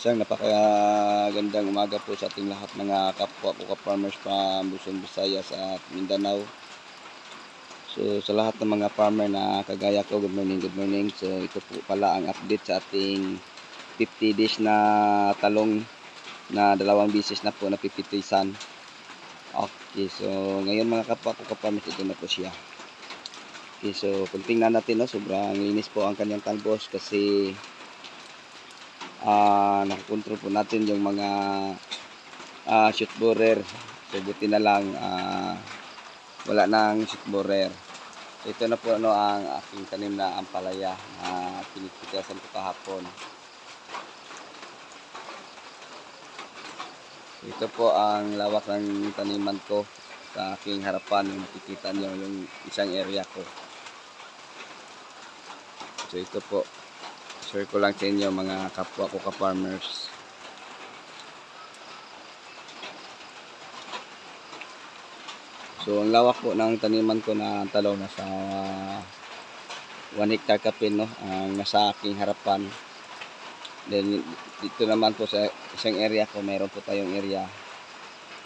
Isang napakagandang umaga po sa ating lahat mga kapwa ko ka-farmers pa Luzon, Visayas at Mindanao. So sa lahat ng mga farmer na kagaya ko, good morning, good morning. So ito po pala ang update sa ating 50 days na talong na dalawang bisis na po na pipitisan. Okay, so ngayon mga kapwa ko ka-farmers, ito na po siya. Okay, so kung tingnan natin, no, sobrang linis po ang kanyang talbos kasi ah nakakontrol po natin yung mga ah shoot borer. So buti na lang ah wala nang shoot borer. So ito na po ano ang aking tanim na ampalaya na pinipitiasan ko kahapon. So, ito po ang lawak ng taniman ko sa aking harapan. Yung makikita niyo yung isang area ko. So ito po share ko lang sa inyo mga kapwa ko ka-farmers. So ang lawak po ng taniman ko na talong nasa 1 hectare kapin no ang nasa aking harapan. Then dito naman po sa isang area ko mayroon po tayong area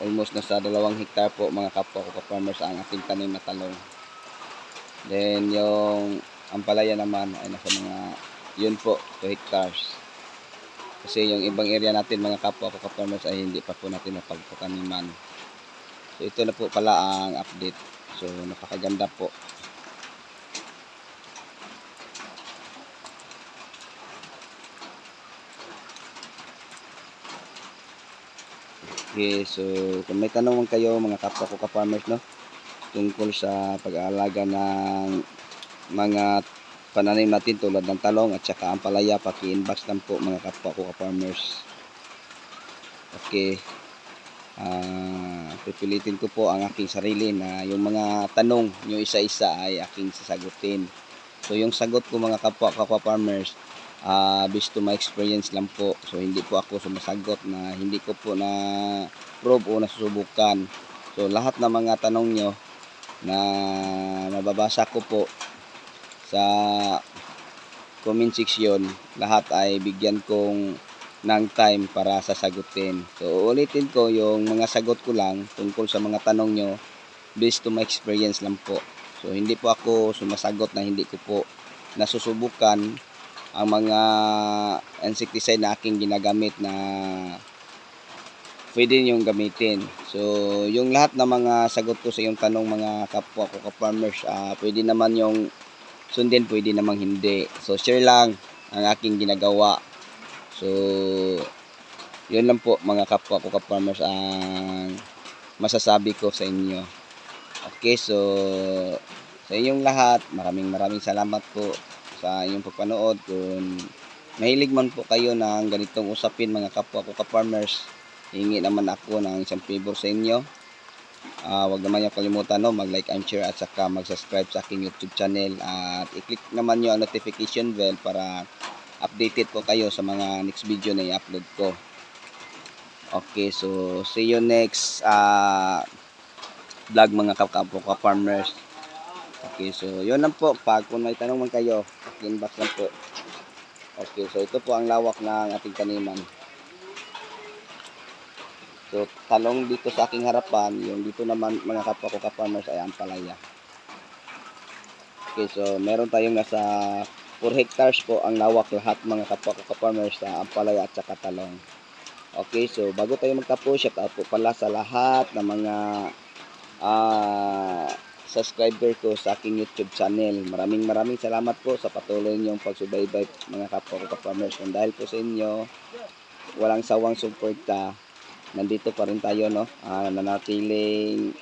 almost nasa dalawang hectare po mga kapwa ko ka-farmers ang ating tanim na talong. Then yung ampalaya naman ay nasa mga yun po 2 hectares. Kasi yung ibang area natin mga kapwa ko ka-farmers ay hindi pa po natin napagpakaniman. So ito na po pala ang update. So napakaganda po. Okay, so kung may tanong kayo mga kapwa ko ka-farmers no tungkol sa pag-aalaga ng mga pananim natin tulad ng talong at saka ang palaya paki-inbox lang po mga kapwa ko ka-farmers. Okay. Ah, pipilitin ko po ang aking sarili na yung mga tanong nyo isa-isa ay aking sasagutin. So yung sagot ko mga kapwa ko ka-farmers ah based to my experience lang po. So hindi po ako sumasagot na hindi ko po na prove o nasusubukan. So lahat ng mga tanong nyo na mababasa ko po sa comment section, lahat ay bigyan kong ng time para sasagutin. So ulitin ko yung mga sagot ko lang tungkol sa mga tanong nyo based to my experience lang po. So hindi po ako sumasagot na hindi ko po nasusubukan ang mga insecticide na aking ginagamit na pwede niyong gamitin. So, yung lahat ng mga sagot ko sa iyong tanong mga kapwa ko ka-farmers, ah, pwede naman yung sundin, pwede namang hindi. So, share lang ang aking ginagawa. So, yun lang po mga kapwa ko ka-farmers ang masasabi ko sa inyo. Okay, so sa inyong lahat, maraming maraming salamat po sa inyong pagpanood. Kung mahilig man po kayo ng ganitong usapin mga kapwa ko ka-farmers, hingi naman ako ng isang favor sa inyo. Ah, wag naman niyo kalimutan no, mag-like and share at saka mag-subscribe sa aking YouTube channel at i-click naman niyo ang notification bell para updated po kayo sa mga next video na i-upload ko. Okay, so see you next ah vlog mga kapwa ko farmers. Okay, so yun lang po. Pag kung may tanong man kayo, inbox lang po. Okay, so ito po ang lawak ng ating taniman. So, talong dito sa aking harapan, yung dito naman mga kapwa ko ka-farmers ay ang palaya. Okay, so meron tayong nasa 4 hectares po ang lawak lahat mga kapwa ko ka-farmers sa ampalaya at saka talong. Okay, so bago tayo magtapos, shout out po pala sa lahat ng mga ah subscriber ko sa aking YouTube channel. Maraming maraming salamat po sa patuloy niyong pagsubaybay mga kapwa ko ka-farmers. Dahil po sa inyo, walang sawang suporta, nandito pa rin tayo, no? Ah, nanatiling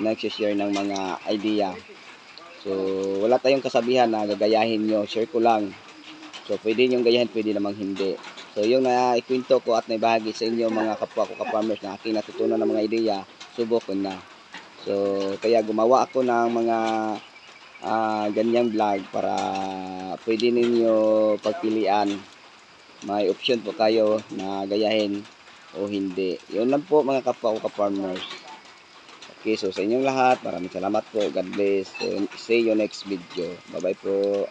nagsishare ng mga idea. So, wala tayong kasabihan na gagayahin nyo. Share ko lang. So, pwede nyo gayahin, pwede namang hindi. So, yung na ikwento ko at naibahagi sa inyo mga kapwa ko ka-farmers na aking natutunan ng mga ideya, subok ko na. So, kaya gumawa ako ng mga ah, ganyang vlog para pwede ninyo pagpilian. May option po kayo na gayahin o hindi. Yun lang po mga kapwa ko ka-farmers. Okay, so sa inyong lahat, maraming salamat po. God bless. So, see you next video. Bye-bye po.